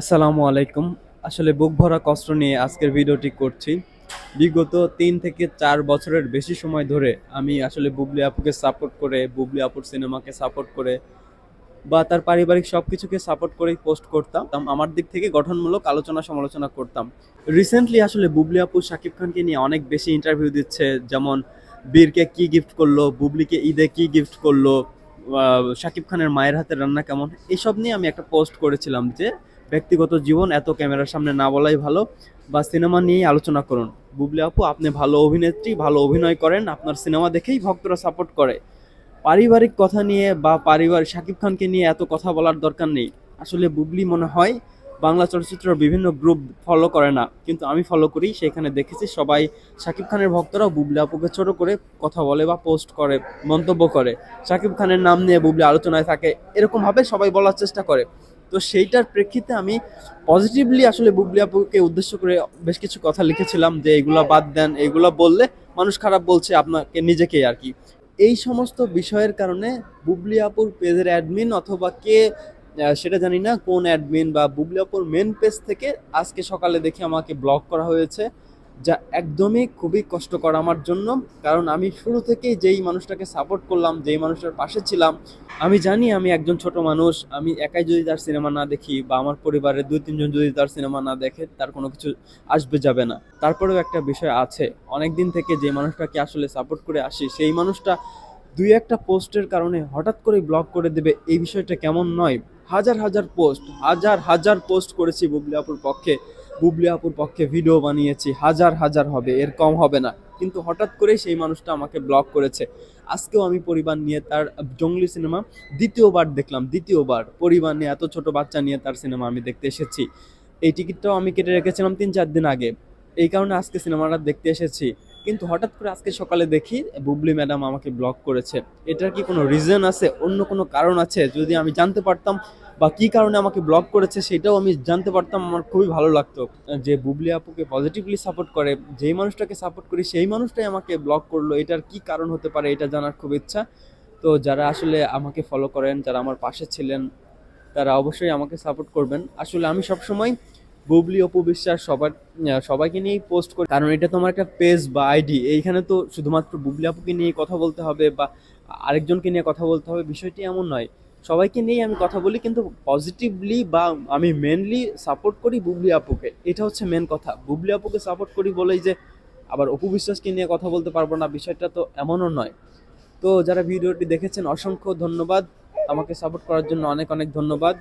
আসসালামু আলাইকুম। আসলে বুক ভরা কষ্ট নিয়ে আজকের ভিডিওটি করছি। বিগত তিন থেকে চার বছরের বেশি সময় ধরে আমি আসলে বুবলি আপুকে সাপোর্ট করে, বুবলি আপুর সিনেমাকে সাপোর্ট করে বা তার পারিবারিক সব কিছুকে সাপোর্ট করেই পোস্ট করতাম। আমার দিক থেকে গঠনমূলক আলোচনা সমালোচনা করতাম। রিসেন্টলি আসলে বুবলি আপু শাকিব খানকে নিয়ে অনেক বেশি ইন্টারভিউ দিচ্ছে। যেমন, বীরকে কি গিফট করল, বুবলিকে ঈদে কি গিফট করল শাকিব খানের মায়ের হাতে রান্না কেমন? এইসব নিয়ে আমি একটা পোস্ট করেছিলাম যে ব্যক্তিগত জীবন, এত ক্যামেরার সামনে না বলাই ভালো, বা সিনেমা নিয়েই আলোচনা করুন। বুবলি আপু, আপনি ভালো অভিনেত্রী, ভালো অভিনয় করেন, আপনার সিনেমা দেখেই ভক্তরা সাপোর্ট করে। পারিবারিক কথা নিয়ে বা পারিবারিক শাকিব খানকে নিয়ে এত কথা বলার দরকার নেই। আসলে বুবলি মনে হয়, বাংলা চলচ্চিত্রের বিভিন্ন গ্রুপ ফলো করে না। কিন্তু আমি ফলো করি, সেখানে দেখেছি সবাই শাকিব খানের ভক্তরাও বুবলি আপুকে ছোট করে কথা বলে বা পোস্ট করে, মন্তব্য করে। শাকিব খানের নাম নিয়ে বুবলি আলোচনায় থাকে, এরকমভাবে সবাই বলার চেষ্টা করে। তো সেইটার প্রেক্ষিতে আমি পজিটিভলি আসলে বুবলি আপুকে উদ্দেশ্য করে বেশ কিছু কথা লিখেছিলাম যে এগুলা বাদ দেন, এগুলা বললে মানুষ খারাপ বলছে, আপনাকে নিজেকেই আর কি। এই সমস্ত বিষয়ের কারণে বুবলি আপুর পেজের অ্যাডমিন অথবা কে সেটা জানি না কোন অ্যাডমিন বা বুবলি আপুর মেন পেজ থেকে আজকে সকালে দেখে আমাকে ব্লক করা হয়েছে। যা একদমই খুবই কষ্টকর আমার জন্য। কারণ আমি শুরু থেকেই যেই মানুষটাকে সাপোর্ট করলাম, যেই মানুষটার পাশে ছিলাম, আমি জানি আমি একজন ছোট মানুষ, আমি একাই যদি তার সিনেমা না দেখি বা আমার পরিবারের দুই, তিনজন যদি তার সিনেমা না দেখে, তার কোনো কিছু আসবে, যাবে না। তারপরেও একটা বিষয় আছে অনেক দিন থেকে যে মানুষটাকে আসলে সাপোর্ট করে আসি, সেই মানুষটা দুই একটা পোস্টের কারণে হঠাৎ করে ব্লক করে দেবে, এই বিষয়টা কেমন নয়? হাজার হাজার পোস্ট হাজার হাজার পোস্ট করেছি বুবলি আপুর পক্ষে। বুবলি আপুর পক্ষে ভিডিও বানিয়েছি, হাজার হাজার হবে, এর কম হবে না। কিন্তু হঠাৎ করেই সেই মানুষটা আমাকে ব্লক করেছে। আজকেও আমি পরিবার নিয়ে তার জঙ্গলি সিনেমা দ্বিতীয়বার দেখলাম, দ্বিতীয়বার। পরিবার নিয়ে এত ছোট বাচ্চা নিয়ে তার সিনেমা আমি দেখতে এসেছি। এই টিকিটটাও আমি কেটে রেখেছিলাম তিন চার দিন আগে। এই কারণে আজকে সিনেমাটা দেখতে এসেছি। কিন্তু হঠাৎ করে আজকে সকালে দেখি বুবলি ম্যাডাম আমাকে ব্লক করেছে। এটার কি কোনো রিজন আছে? অন্য কোনো কারণ আছে? যদি আমি জানতে পারতাম বা কি কারণে আমাকে ব্লক করেছে, সেটাও আমি জানতে পারতাম। আমার খুবই ভালো লাগতো যে বুবলি আপুকে পজিটিভলি সাপোর্ট করে। যেই মানুষটাকে সাপোর্ট করি, সেই মানুষটাই আমাকে ব্লক করল। এটার কি কারণ হতে পারে, এটা জানার খুব ইচ্ছা। তো যারা আসলে আমাকে ফলো করেন, যারা আমার পাশে ছিলেন, তারা অবশ্যই আমাকে সাপোর্ট করবেন। আসলে আমি সবসময় বুবলি অপু বিশ্বাস সবার সবাইকে নিয়েই পোস্ট করি। কারণ এটা তো আমার একটা পেজ বা আইডি এইখানে তো শুধুমাত্র বুবলি আপুকে নিয়ে কথা বলতে হবে বা আরেকজনকে নিয়ে কথা বলতে হবে, বিষয়টি এমন নয়। সবাইকে নিয়েই আমি কথা বলি, কিন্তু পজিটিভলি বা আমি মেনলি সাপোর্ট করি বুবলি আপুকে এটা হচ্ছে মেন কথা। বুবলি আপুকে সাপোর্ট করি বলেই যে আবার অপু বিশ্বাসকে নিয়ে কথা বলতে পারব না, বিষয়টা তো এমনও নয়। তো যারা ভিডিওটি দেখেছেন, অসংখ্য ধন্যবাদ। আমাকে সাপোর্ট করার জন্য অনেক অনেক ধন্যবাদ।